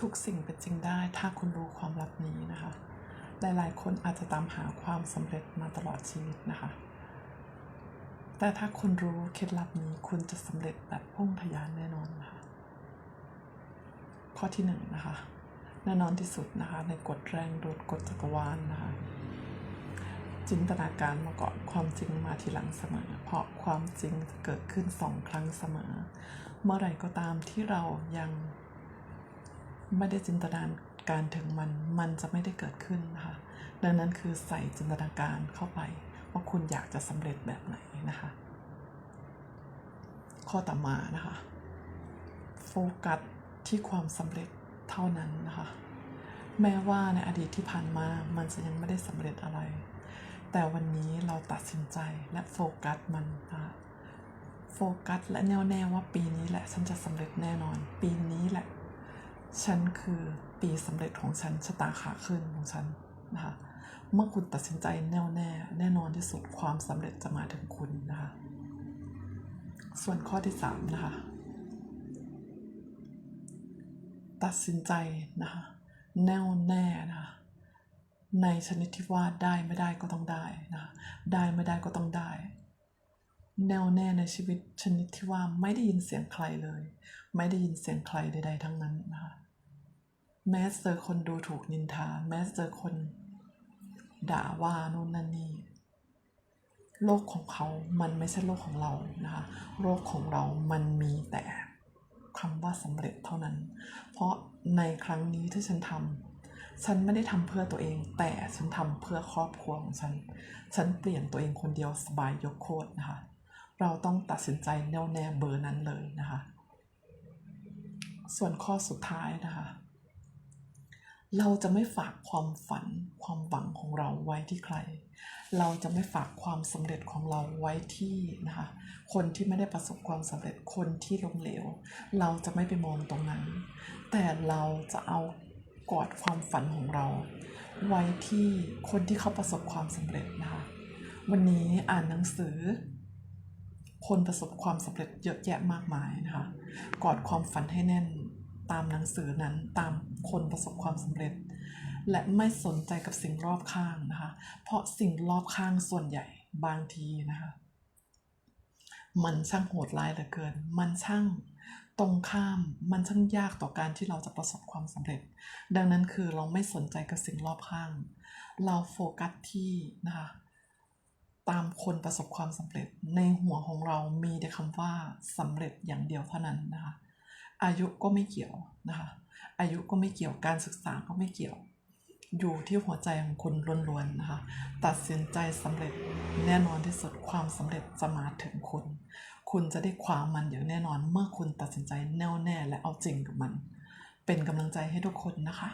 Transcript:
ทุกสิ่งเป็นจริงได้ถ้าคุณรู้ความลับนี้นะคะ หลายๆ คนอาจจะตามหาความสำเร็จมาตลอดชีวิตนะคะ แต่ถ้าคุณรู้เคล็ดลับนี้คุณจะสำเร็จแบบพุ่งทะยานแน่นอนนะคะ ข้อที่หนึ่งนะคะแน่นอนที่สุดนะคะ ในกฎแรงโดดกฎจักรวาลนะคะ จินตนาการมาก่อนความจริงมาทีหลังเสมอ เพราะความจริงจะเกิดขึ้นสองครั้งเสมอ เมื่อไหร่ก็ตามที่เรายัง ไม่ได้จินตนาการถึงมัน มันจะไม่ได้เกิดขึ้นนะคะ ดังนั้นคือใส่จินตนาการเข้าไป ว่าคุณอยากจะสำเร็จแบบไหนนะคะ ข้อต่อมานะคะ โฟกัสที่ความสำเร็จเท่านั้นนะคะ แม้ว่าในอดีตที่ผ่านมา มันจะยังไม่ได้สำเร็จอะไร แต่วันนี้เราตัดสินใจและโฟกัสมันนะคะโฟกัสและแน่วแน่ว่าปีนี้แหละฉันจะสำเร็จแน่นอน ปีนี้แหละ ฉันคือปีสำเร็จของฉันชะตาขาขึ้นของฉันนะคะเมื่อคุณตัดสินใจแน่วแน่ แน่นอนที่สุดความสำเร็จจะมาถึงคุณนะคะ ส่วนข้อที่สามนะคะตัดสินใจนะคะแน่วแน่นะคะในชนิดที่ว่าได้ไม่ได้ก็ต้องได้นะะได้ไม่ได้ก็ต้องได้ แน่วแน่ในชีวิตชนิดที่ว่าไม่ได้ยินเสียงใครเลย ไม่ได้ยินเสียงใครใด ๆ ทั้งนั้นนะคะแม้เจอคนดูถูกนินทา แม้เจอคนด่าว่านู่นนั่นนี่โลกของเขา มันไม่ใช่โลกของเรานะคะโลกของเรามันมีแต่คำว่าสำเร็จเท่านั้น เพราะในครั้งนี้ที่ฉันทำฉันไม่ได้ทำเพื่อตัวเอง แต่ฉันทำเพื่อครอบครัวของฉัน ฉันเปลี่ยนตัวเองคนเดียวสบายยกโคตรนะคะ เราต้องตัดสินใจแน่วแน่เบอร์นั้นเลยนะคะ ส่วนข้อสุดท้ายนะคะ เราจะไม่ฝากความฝันความหวังของเราไว้ที่ใคร เราจะไม่ฝากความสำเร็จของเราไว้ที่นะคะ คนที่ไม่ได้ประสบความสำเร็จคนที่ล้มเหลว เราจะไม่ไปมองตรงนั้น แต่เราจะเอากอดความฝันของเรา ไว้ที่คนที่เขาประสบความสำเร็จนะคะ วันนี้อ่านหนังสือ คนประสบความสำเร็จเยอะแยะมากมายนะคะกอดความฝันให้แน่นตามหนังสือนั้นตามคนประสบความสำเร็จ และไม่สนใจกับสิ่งรอบข้างนะคะเพราะสิ่งรอบข้างส่วนใหญ่บางทีนะคะมันช่างโหดร้ายเหลือเกิน มันช่างตรงข้าม มันช่างยากต่อการที่เราจะประสบความสำเร็จ ดังนั้นคือเราไม่สนใจกับสิ่งรอบข้าง เราโฟกัสที่นะคะ ตามคนประสบความสำเร็จ ในหัวของเรามีแต่คำว่าสำเร็จอย่างเดียวเท่านั้นนะคะอายุก็ไม่เกี่ยวนะคะอายุก็ไม่เกี่ยวการศึกษาก็ไม่เกี่ยว อยู่ที่หัวใจของคุณล้วนๆนะคะตัดสินใจสำเร็จแน่นอนที่สุดความสำเร็จจะมาถึงคุณ คุณจะได้ความมันอย่างแน่นอนเมื่อคุณตัดสินใจแน่วแน่และเอาจริงกับมัน เป็นกำลังใจให้ทุกคนนะคะ